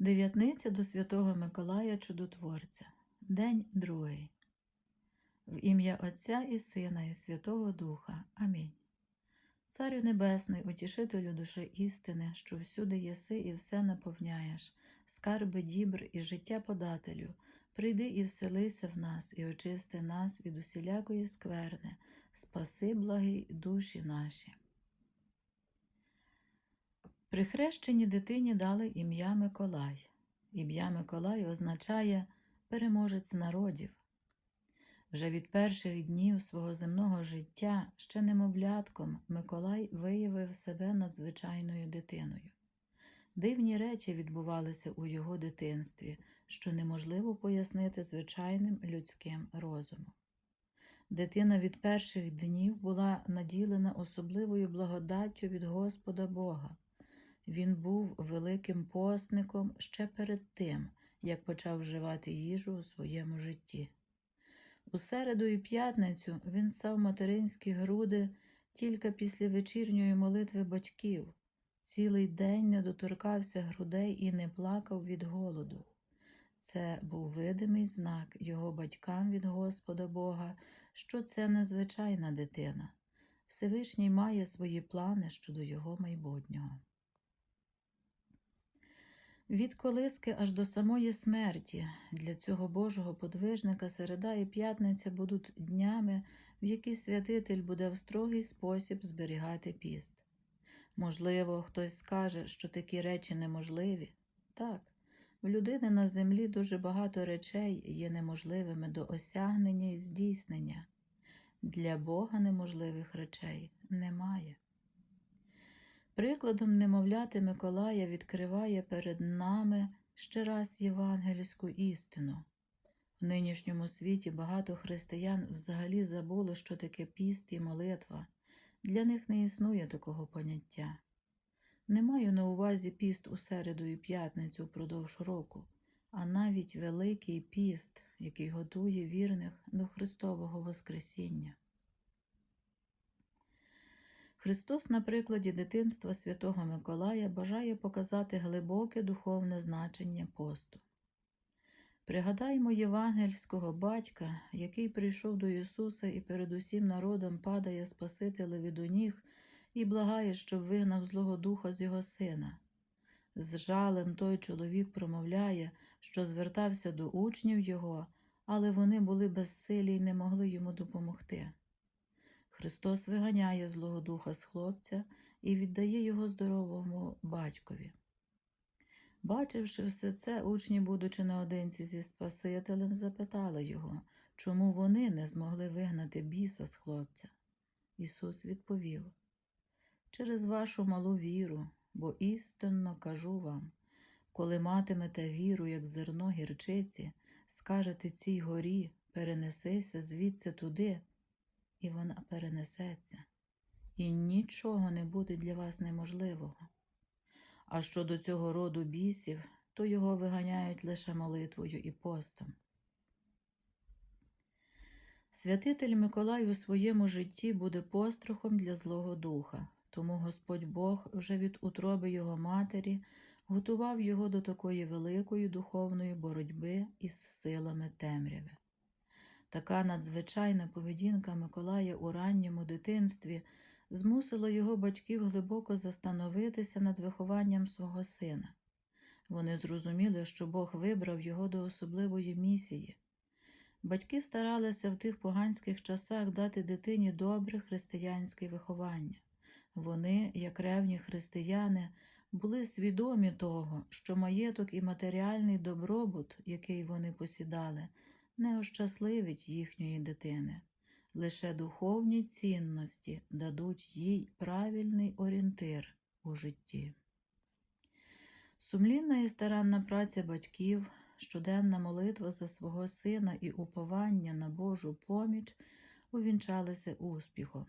Дев'ятниця до Святого Миколая Чудотворця. День другий. В ім'я Отця і Сина, і Святого Духа. Амінь. Царю Небесний, утішителю душі істини, що всюди єси і все наповняєш, скарби дібр і життя подателю, прийди і вселися в нас, і очисти нас від усілякої скверни, спаси благі душі наші. При хрещенні дитині дали ім'я Миколай. Ім'я Миколай означає переможець народів. Вже від перших днів свого земного життя, ще немовлятком, Миколай виявив себе надзвичайною дитиною. Дивні речі відбувалися у його дитинстві, що неможливо пояснити звичайним людським розумом. Дитина від перших днів була наділена особливою благодаттю від Господа Бога. Він був великим постником ще перед тим, як почав вживати їжу у своєму житті. У середу і п'ятницю він став материнські груди тільки після вечірньої молитви батьків, цілий день не доторкався грудей і не плакав від голоду. Це був видимий знак його батькам від Господа Бога, що це незвичайна дитина. Всевишній має свої плани щодо його майбутнього. Від колиски аж до самої смерті для цього Божого подвижника середа і п'ятниця будуть днями, в які святитель буде в строгий спосіб зберігати піст. Можливо, хтось скаже, що такі речі неможливі. Так, в людини на землі дуже багато речей є неможливими до осягнення і здійснення. Для Бога неможливих речей немає. Прикладом немовляти Миколая відкриває перед нами ще раз євангельську істину. В нинішньому світі багато християн взагалі забули, що таке піст і молитва. Для них не існує такого поняття. Не маю на увазі піст у середу і п'ятницю впродовж року, а навіть Великий піст, який готує вірних до Христового Воскресіння. Христос на прикладі дитинства святого Миколая бажає показати глибоке духовне значення посту. Пригадаймо євангельського батька, який прийшов до Ісуса і перед усім народом падає Спасителеві до ніг і благає, щоб вигнав Злого Духа з його сина. З жалем той чоловік промовляє, що звертався до учнів його, але вони були безсилі й не могли йому допомогти. Христос виганяє Злого Духа з хлопця і віддає його здоровому батькові. Бачивши все це, учні, будучи наодинці зі Спасителем, запитали його, чому вони не змогли вигнати біса з хлопця. Ісус відповів через вашу малу віру, бо істинно кажу вам, коли матимете віру, як зерно гірчиці, скажете цій горі, перенесися звідси туди, і вона перенесеться, і нічого не буде для вас неможливого. А щодо цього роду бісів, то його виганяють лише молитвою і постом. Святитель Миколай у своєму житті буде пострахом для Злого Духа, тому Господь Бог вже від утроби його матері готував його до такої великої духовної боротьби із силами темряви. Така надзвичайна поведінка Миколая у ранньому дитинстві змусила його батьків глибоко застановитися над вихованням свого сина. Вони зрозуміли, що Бог вибрав його до особливої місії. Батьки старалися в тих поганських часах дати дитині добре християнське виховання. Вони, як ревні християни, були свідомі того, що маєток і матеріальний добробут, який вони посідали, не ощасливить їхньої дитини. Лише духовні цінності дадуть їй правильний орієнтир у житті. Сумлінна і старанна праця батьків, щоденна молитва за свого сина і уповання на Божу поміч увінчалися успіхом.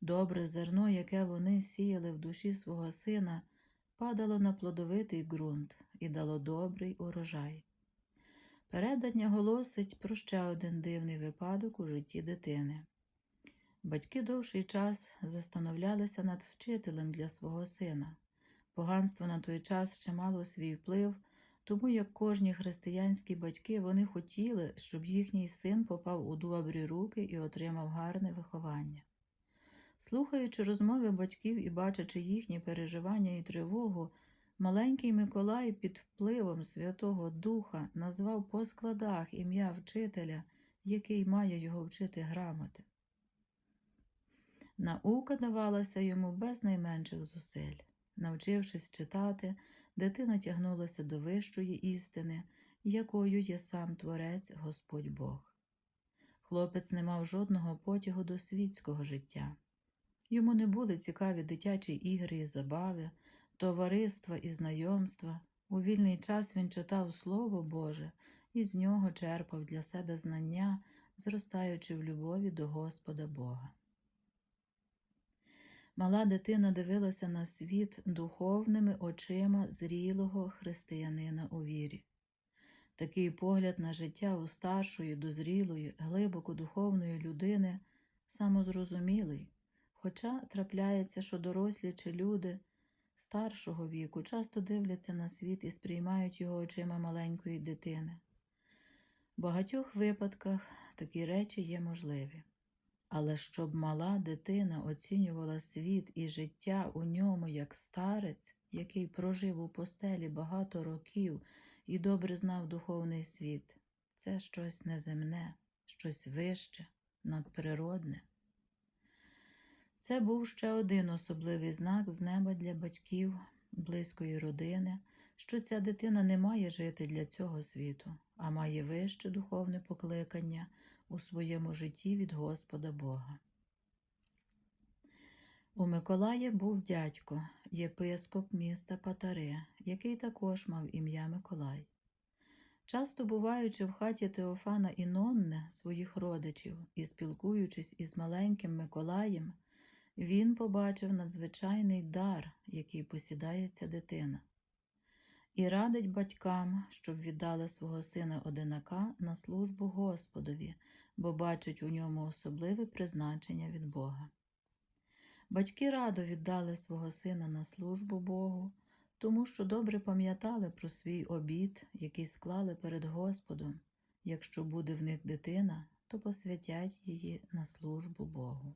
Добре зерно, яке вони сіяли в душі свого сина, падало на плодовитий ґрунт і дало добрий урожай. Передання голосить про ще один дивний випадок у житті дитини. Батьки довший час застановлялися над вчителем для свого сина. Поганство на той час ще мало свій вплив, Тому як кожні християнські батьки вони хотіли, щоб їхній син попав у добрі руки і отримав гарне виховання. Слухаючи розмови батьків і бачачи їхні переживання і тривогу, маленький Миколай під впливом Святого Духа назвав по складах ім'я вчителя, який має його вчити грамоти. Наука давалася йому без найменших зусиль. Навчившись читати, дитина тягнулася до вищої істини, якою є сам Творець Господь Бог. Хлопець не мав жодного потягу до світського життя. Йому не були цікаві дитячі ігри і забави, товариства і знайомства. У вільний час він читав Слово Боже і з нього черпав для себе знання, зростаючи в любові до Господа Бога. Мала дитина дивилася на світ духовними очима зрілого християнина у вірі. Такий погляд на життя у старшої, дозрілої, глибоко духовної людини самозрозумілий, хоча трапляється, що дорослі чи люди старшого віку часто дивляться на світ і сприймають його очима маленької дитини. В багатьох випадках такі речі є можливі. Але щоб мала дитина оцінювала світ і життя у ньому як старець, який прожив у постелі багато років і добре знав духовний світ, це щось неземне, щось вище, надприродне. Це був ще один особливий знак з неба для батьків, близької родини, що ця дитина не має жити для цього світу, а має вище духовне покликання у своєму житті від Господа Бога. У Миколая був дядько, єпископ міста Патари, який також мав ім'я Миколай. Часто буваючи в хаті Теофана і Нонне, своїх родичів, і спілкуючись із маленьким Миколаєм, він побачив надзвичайний дар, який посідає ця дитина, і радить батькам, щоб віддали свого сина одинака на службу Господові, бо бачать у ньому особливе призначення від Бога. Батьки радо віддали свого сина на службу Богу, тому що добре пам'ятали про свій обід, який склали перед Господом. Якщо буде в них дитина, то посвятять її на службу Богу.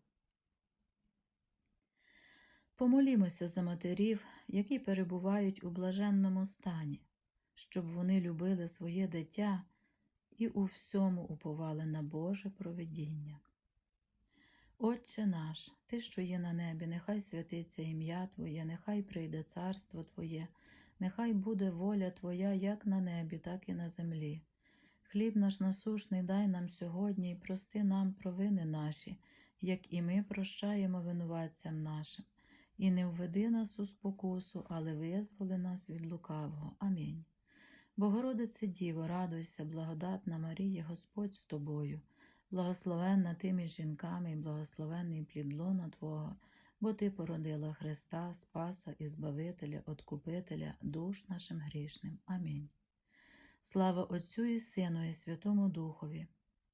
Помолімося за матерів, які перебувають у блаженному стані, щоб вони любили своє дитя і у всьому уповали на Боже провидіння. Отче наш, Ти, що є на небі, нехай святиться ім'я Твоє, нехай прийде царство Твоє, нехай буде воля Твоя як на небі, так і на землі. Хліб наш насушний дай нам сьогодні і прости нам провини наші, як і ми прощаємо винуватцям нашим. І не введи нас у спокусу, але визволи нас від лукавого. Амінь. Богородице Діво, радуйся, благодатна Марія, Господь з тобою, благословенна ти між жінками і благословенний плід лона Твого, бо Ти породила Христа, Спаса і Збавителя, Откупителя, душ нашим грішним. Амінь. Слава Отцю і Сину, і Святому Духові,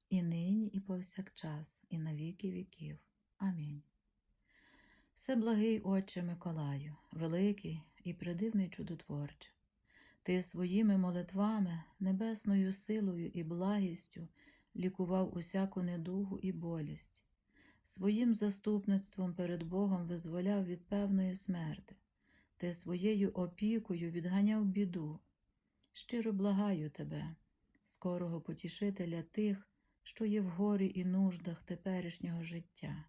і нині, і повсякчас, і на віки віків. Амінь. Всеблагий Отче Миколаю, великий і придивний чудотворче, Ти своїми молитвами, небесною силою і благістю лікував усяку недугу і болість, своїм заступництвом перед Богом визволяв від певної смерти, Ти своєю опікою відганяв біду. Щиро благаю тебе, скорого потішителя тих, що є в горі і нуждах теперішнього життя.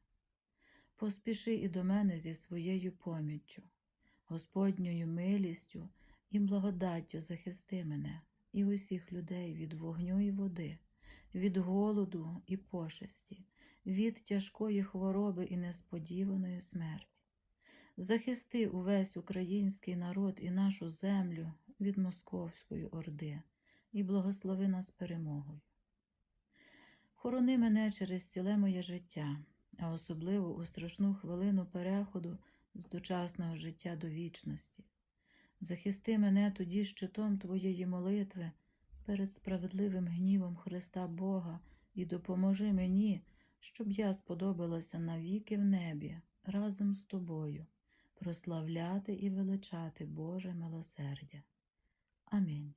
Поспіши і до мене зі своєю поміччю, Господньою милістю і благодаттю захисти мене і усіх людей від вогню і води, від голоду і пошесті, від тяжкої хвороби і несподіваної смерті. Захисти увесь український народ і нашу землю від Московської орди і благослови нас перемогою. Хорони мене через ціле моє життя а особливо у страшну хвилину переходу з дочасного життя до вічності. Захисти мене тоді щитом Твоєї молитви перед справедливим гнівом Христа Бога і допоможи мені, щоб я сподобалася навіки в небі разом з тобою, прославляти і величати Боже милосердя. Амінь.